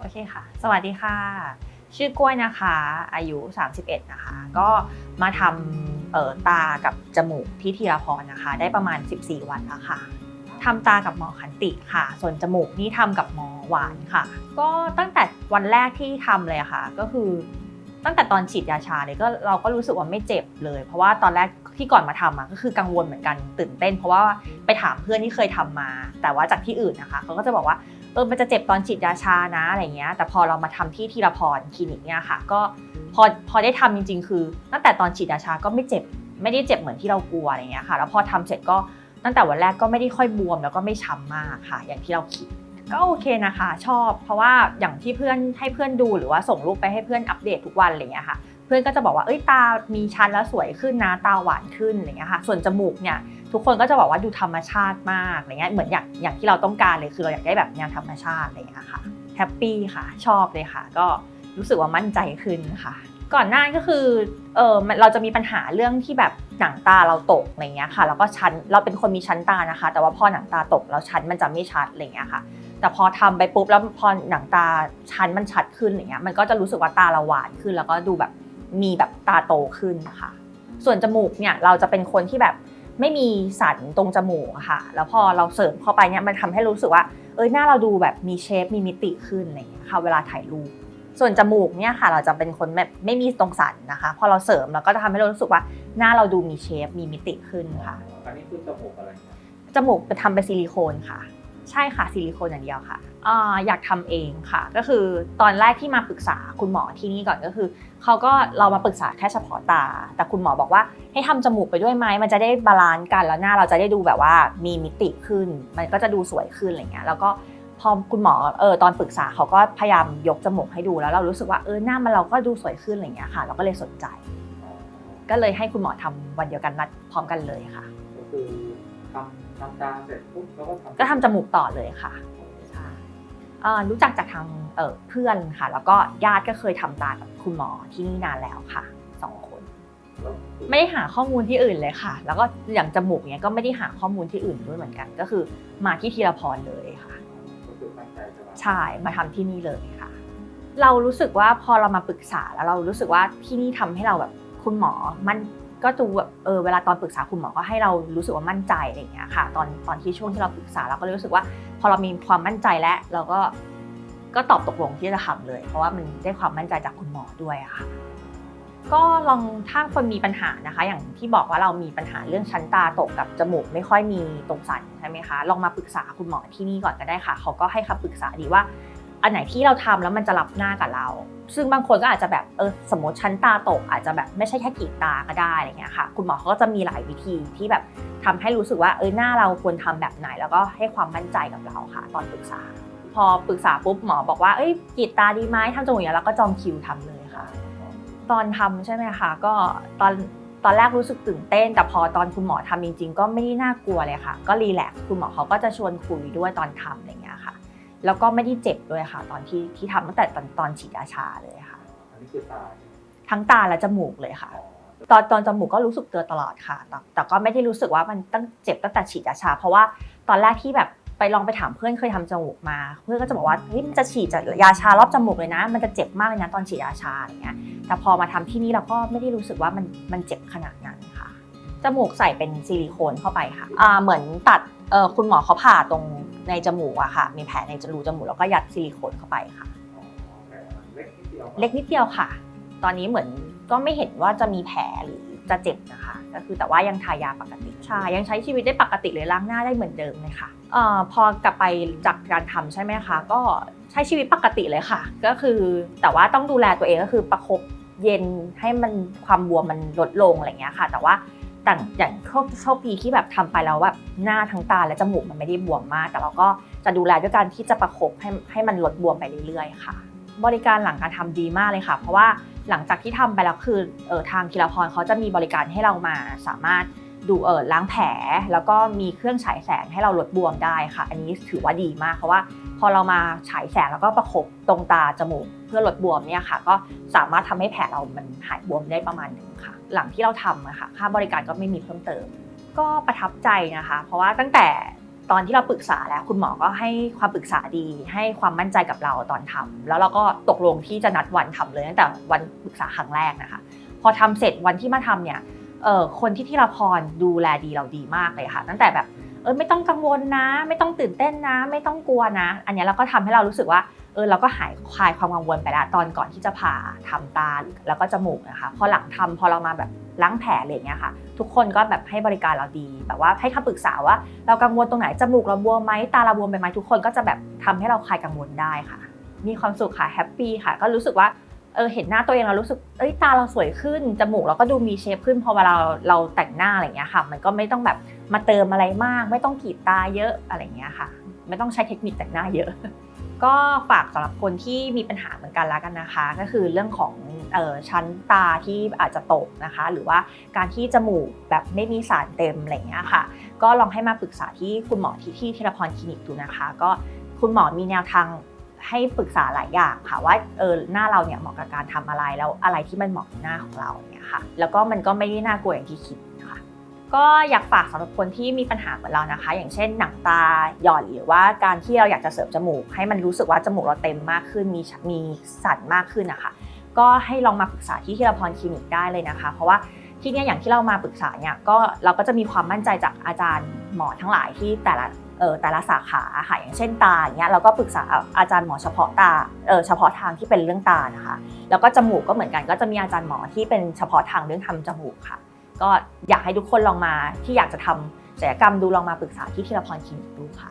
โอเคค่ะ สวัสดีค่ะ ชื่อกล้วยนะคะ อายุ 31 นะคะ ก็มาทำเอ่อตากับจมูกที่ทีรพรนะคะ ได้ประมาณ 14 วันแล้วค่ะทำตากับหมอขันติค่ะ ส่วนจมูกนี่ทำกับหมอหวานค่ะ ก็ตั้งแต่วันแรกที่ทำเลยค่ะ ก็คือตั้งแต่ตอนฉีดยาชาเลยก็เราก็รู้สึกว่าไม่เจ็บเลย เพราะว่าตอนแรกที่ก่อนมาทำอะก็คือกังวลเหมือนกันตื่นเต้น เพราะว่าไปถามเพื่อนที่เคยทำมา แต่ว่าจากที่อื่นนะคะเขาก็จะบอกว่า เออมันจะเจ็บตอนฉีดยาชานะอะไรเงี้ยแต่พอเรามาทำที่ทีละพรคลินิกเนี่ยค่ะ ก็พอพอได้ทำจริง ๆ คือตั้งแต่ตอนฉีดยาชาก็ไม่เจ็บไม่ได้เจ็บเหมือนที่เรากลัวอะไรเงี้ยค่ะ แล้วพอทำเสร็จก็ตั้งแต่วันแรกก็ไม่ได้ค่อยบวมแล้วก็ไม่ช้ำมากค่ะ อย่างที่เราคิดก็โอเคนะคะ ชอบเพราะว่าอย่างที่เพื่อนให้เพื่อนดูหรือว่าส่งรูปไปให้เพื่อนอัปเดตทุกวันอะไรเงี้ยค่ะ เพื่อนก็จะบอกว่าเอ้ยตามีชั้นแล้วสวยขึ้นนะตาหวานขึ้นอะไรเงี้ยค่ะ ส่วนจมูกเนี่ย ทุกคนก็จะบอกว่าดูธรรมชาติมากอะไรเงี้ยเหมือนอย่างอย่างที่เราต้องการเลยคือเราอยากได้แบบแนวธรรมชาติอะไรเงี้ยค่ะแฮปปี้ค่ะชอบเลยค่ะ ก็รู้สึกว่ามั่นใจขึ้นค่ะ ก่อนหน้าก็คือเออเราจะมีปัญหาเรื่องที่แบบหนังตาเราตกอะไรเงี้ยค่ะ แล้วก็ชั้นเราเป็นคนมีชั้นตานะคะ แต่ว่าพอหนังตาตกแล้วชั้นมันจะไม่ชัดอะไรเงี้ยค่ะ แต่พอทำไปปุ๊บแล้วพอหนังตาชั้นมันชัดขึ้นอย่างเงี้ยมันก็จะรู้สึกว่าตาเราหวานขึ้น แล้วก็ดูแบบมีแบบตาโตขึ้นนะคะส่วนจมูกเนี่ยเราจะเป็นคนที่แบบ ไม่มีสันตรงจมูกอะค่ะ แล้วพอเราเสริมเข้าไปเนี่ยมันทำให้รู้สึกว่า เอ้ยหน้าเราดูแบบมีเชฟมีมิติขึ้นอะไรอย่างเงี้ยค่ะเวลาถ่ายรูปส่วนจมูกเนี่ยค่ะ เราจะเป็นคนแบบไม่มีตรงสันนะคะ พอเราเสริมเราก็จะทำให้เรารู้สึกว่าหน้าเราดูมีเชฟมีมิติขึ้นค่ะอันนี้คือจมูกอะไรครับจมูกเป็นทำเป็นซิลิโคนค่ะ ใช่ค่ะซิลิโคนอย่างเดียวค่ะออยากทำเองค่ะ ก็คือตอนแรกที่มาปรึกษาคุณหมอที่นี่ก่อนก็คือเขาก็เรามาปรึกษาแค่เฉพาะตา แต่คุณหมอบอกว่าให้ทำจมูกไปด้วยไหมมันจะได้บาลานซ์กันแล้วหน้าเราจะได้ดูแบบว่ามีมิติขึ้น มันก็จะดูสวยขึ้นอะไรเงี้ยแล้วก็พอคุณหมอเออตอนปรึกษาเขาก็พยายามยกจมูกให้ดูแล้วเรารู้สึกว่าเออหน้ามันเราก็ดูสวยขึ้นอะไรเงี้ยค่ะ เราก็เลยสนใจ ก็เลยให้คุณหมอทำวันเดียวกันนัดพร้อมกันเลยค่ะก็คือ ทำทำตาเสร็จปุ๊บแล้วก็ทำก็ทำจมูกต่อเลยค่ะใช่เอ่อรู้จักจากทางเอ่อเพื่อนค่ะ แล้วก็ญาติก็เคยทำตากับคุณหมอที่นี่นานแล้วค่ะสองคนแล้วคือไม่ได้หาข้อมูลที่อื่นเลยค่ะ แล้วก็อย่างจมูกเนี้ยก็ไม่ได้หาข้อมูลที่อื่นด้วยเหมือนกัน ก็คือมาที่ทีละพรเลยค่ะก็คือตั้งใจจะมาใช่มาทำที่นี่เลยค่ะ เรารู้สึกว่าพอเรามาปรึกษาแล้วเรารู้สึกว่าที่นี่ทำให้เราแบบคุณหมอมัน ก็ดูแบบเออเวลาตอนปรึกษาคุณหมอก็ให้เรารู้สึกว่ามั่นใจอะไรอย่างเงี้ยค่ะ ตอนตอนที่ช่วงที่เราปรึกษาเราก็รู้สึกว่า พอเรามีความมั่นใจแล้วเราก็ก็ตอบตกลงที่จะทำเลย เพราะว่ามันได้ความมั่นใจจากคุณหมอด้วยอะค่ะก็ลองถ้าคนมีปัญหานะคะ อย่างที่บอกว่าเรามีปัญหาเรื่องชั้นตาตกกับจมูกไม่ค่อยมีตรงสันใช่ไหมคะลองมาปรึกษาคุณหมอที่นี่ก่อนก็ได้ค่ะ เขาก็ให้คำปรึกษาดีว่า อันไหนที่เราทำแล้วมันจะรับหน้ากับเรา ซึ่งบางคนก็อาจจะแบบเออสมมติชั้นตาตก อาจจะแบบไม่ใช่แค่กรีดตาก็ได้อะไรเงี้ยค่ะ คุณหมอเขาก็จะมีหลายวิธีที่แบบทำให้รู้สึกว่าเออหน้าเราควรทำแบบไหน แล้วก็ให้ความมั่นใจกับเราค่ะ ตอนปรึกษา พอปรึกษาปุ๊บหมอบอกว่าเอ้ยกรีดตาดีไหมทำจมูกอย่างแล้วก็จองคิวทำเลยค่ะ ตอนทำใช่ไหมคะก็ตอนตอนแรกรู้สึกตื่นเต้น แต่พอตอนคุณหมอทำจริง ๆ ก็ไม่ได้น่ากลัวเลยค่ะ ก็รีแลกซ์คุณหมอเขาก็จะชวนคุยด้วยตอนทำอะไรเงี้ยค่ะ แล้วก็ไม่ได้เจ็บด้วยค่ะ ตอนที่ที่ทำตั้งแต่ตอนตอนฉีดยาชาเลยค่ะ อันนี้คือตาทั้งตาและจมูกเลยค่ะอ๋อตอนตอนจมูกก็รู้สึกตัวตลอดค่ะ แต่แต่ก็ไม่ได้รู้สึกว่ามันตั้งเจ็บตั้งแต่ฉีดยาชา เพราะว่าตอนแรกที่แบบไปลองไปถามเพื่อนเคยทำจมูกมา เพื่อนก็จะบอกว่าเฮ้ยมันจะฉีดจากยาชารอบจมูกเลยนะ มันจะเจ็บมากเลยนะตอนฉีดยาชาอะไรเงี้ย แต่พอมาทำที่นี่เราก็ไม่ได้รู้สึกว่ามันมันเจ็บขนาดนั้นค่ะ จมูกใส่เป็นซิลิโคนเข้าไปค่ะอ่าเหมือนตัดเออคุณหมอเขาผ่าตรงในจมูกอะค่ะ มีแผลในรูจมูกแล้วก็ยัดซิลิโคนเข้าไปค่ะเล็กนิดเดียวเล็กนิดเดียวค่ะ ตอนนี้เหมือนก็ไม่เห็นว่าจะมีแผลหรือจะเจ็บนะคะ ก็คือแต่ว่ายังทายาปกติใช่ยังใช้ชีวิตได้ปกติเลยล้างหน้าได้เหมือนเดิมเลยค่ะเอ่อพอกลับไปจากการทำใช่ไหมคะก็ใช้ชีวิตปกติเลยค่ะ ก็คือแต่ว่าต้องดูแลตัวเองก็คือประคบเย็นให้มันความบวมมันลดลงอะไรอย่างเงี้ยค่ะ แต่ว่า แต่างอย่างโชคโชคดีที่แบบทำไปแล้วแบบหน้าทั้งตาและจมูกมันไม่ได้บวมมาก แต่เราก็จะดูแลด้วยการที่จะประคบให้ให้มันลดบวมไปเรื่อยๆค่ะ บริการหลังการทำดีมากเลยค่ะ เพราะว่าหลังจากที่ทำไปแล้วคือเออทางคิรพรเขาจะมีบริการให้เรามาสามารถดูเออล้างแผล แล้วก็มีเครื่องฉายแสงให้เราลดบวมได้ค่ะ อันนี้ถือว่าดีมากเพราะว่าพอเรามาฉายแสงแล้วก็ประคบตรงตาจมูก เพื่อลดบวมเนี่ยค่ะ ก็สามารถทำให้แผลเรามันหายบวมได้ประมาณหนึงค่ะ หลังที่เราทำอะค่ะค่าบริการก็ไม่มีเพิ่มเติม ก็ประทับใจนะคะ เพราะว่าตั้งแต่ตอนที่เราปรึกษาแล้วคุณหมอก็ให้ความปรึกษาดี ให้ความมั่นใจกับเราตอนทำแล้วเราก็ตกลงที่จะนัดวันทำเลยตั้งแต่วันปรึกษาครั้งแรกนะคะ พอทำเสร็จวันที่มาทำเนี่ยเออคนที่ที่ละพรดูแลดีเราดีมากเลยค่ะ ตั้งแต่แบบเออไม่ต้องกังวลนะ ไม่ต้องตื่นเต้นนะ ไม่ต้องกลัวนะ อันนี้เราก็ทำให้เรารู้สึกว่า เออเราก็หายคลายความกังวลไปแล้วตอนก่อนที่จะผ่าทำตาแล้วก็จมูกนะคะพอหลังทำพอเรามาแบบล้างแผลอะไรอย่างเงี้ยค่ะ ทุกคนก็แบบให้บริการเราดีแบบว่าให้คำปรึกษาว่า เรากังวลตรงไหนจมูกเราบวมไหมตาเราบวมไปไหมทุกคนก็จะแบบทำให้เราคลายกังวลได้ค่ะ มีความสุขค่ะแฮปปี้ค่ะ ก็รู้สึกว่าเออเห็นหน้าตัวเองเรารู้สึกเอ้ยตาเราสวยขึ้นจมูกเราก็ดูมีเชฟขึ้นพอเวลาเราเราแต่งหน้าอะไรเงี้ยค่ะ มันก็ไม่ต้องแบบมาเติมอะไรมาก ไม่ต้องกรีดตาเยอะอะไรเงี้ยค่ะ ไม่ต้องใช้เทคนิคแต่งหน้าเยอะ ก็ฝากสำหรับคนที่มีปัญหาเหมือนกันแล้วกันนะคะ ก็คือเรื่องของออชั้นตาที่อาจจะตกนะคะ หรือว่าการที่จมูกแบบไม่มีสารเต็มอะไรเงี้ยค่ะ ก็ลองให้มาปรึกษาที่คุณหมอที่ที่ธีรพรคลินิกดูนะคะ ก็คุณหมอมีแนวทางให้ปรึกษาหลายอย่างค่ะว่าเออหน้าเราเนี่ยเหมาะกับการทำอะไรแล้วอะไรที่มันเหมาะกับหน้าของเราเนี่ยค่ะ แล้วก็มันก็ไม่ได้น่ากลัวอย่างที่คิด ก็อยากฝากสำหรับคนที่มีปัญหาเหมือนเรานะคะ อย่างเช่นหนังตาหย่อนหรือว่าการที่เราอยากจะเสริมจมูก ให้มันรู้สึกว่าจมูกเราเต็มมากขึ้น มีมีสันมากขึ้นนะคะ ก็ให้ลองมาปรึกษาที่ธีรพรคลินิกได้เลยนะคะ เพราะว่าที่นี่อย่างที่เรามาปรึกษาเนี่ยก็เราก็จะมีความมั่นใจจากอาจารย์หมอทั้งหลายที่แต่ละเออแต่ละสาขาค่ะอย่างเช่นตาอย่างเงี้ยเราก็ปรึกษาอาจารย์หมอเฉพาะตาเออเฉพาะทางที่เป็นเรื่องตานะคะ แล้วก็จมูกก็เหมือนกันก็จะมีอาจารย์หมอที่เป็นเฉพาะทางเรื่องทำจมูกค่ะ ก็อยากให้ทุกคนลองมาที่อยากจะทำศัลยกรรมดูลองมาปรึกษาที่ธีรพรคลินิกดูค่ะ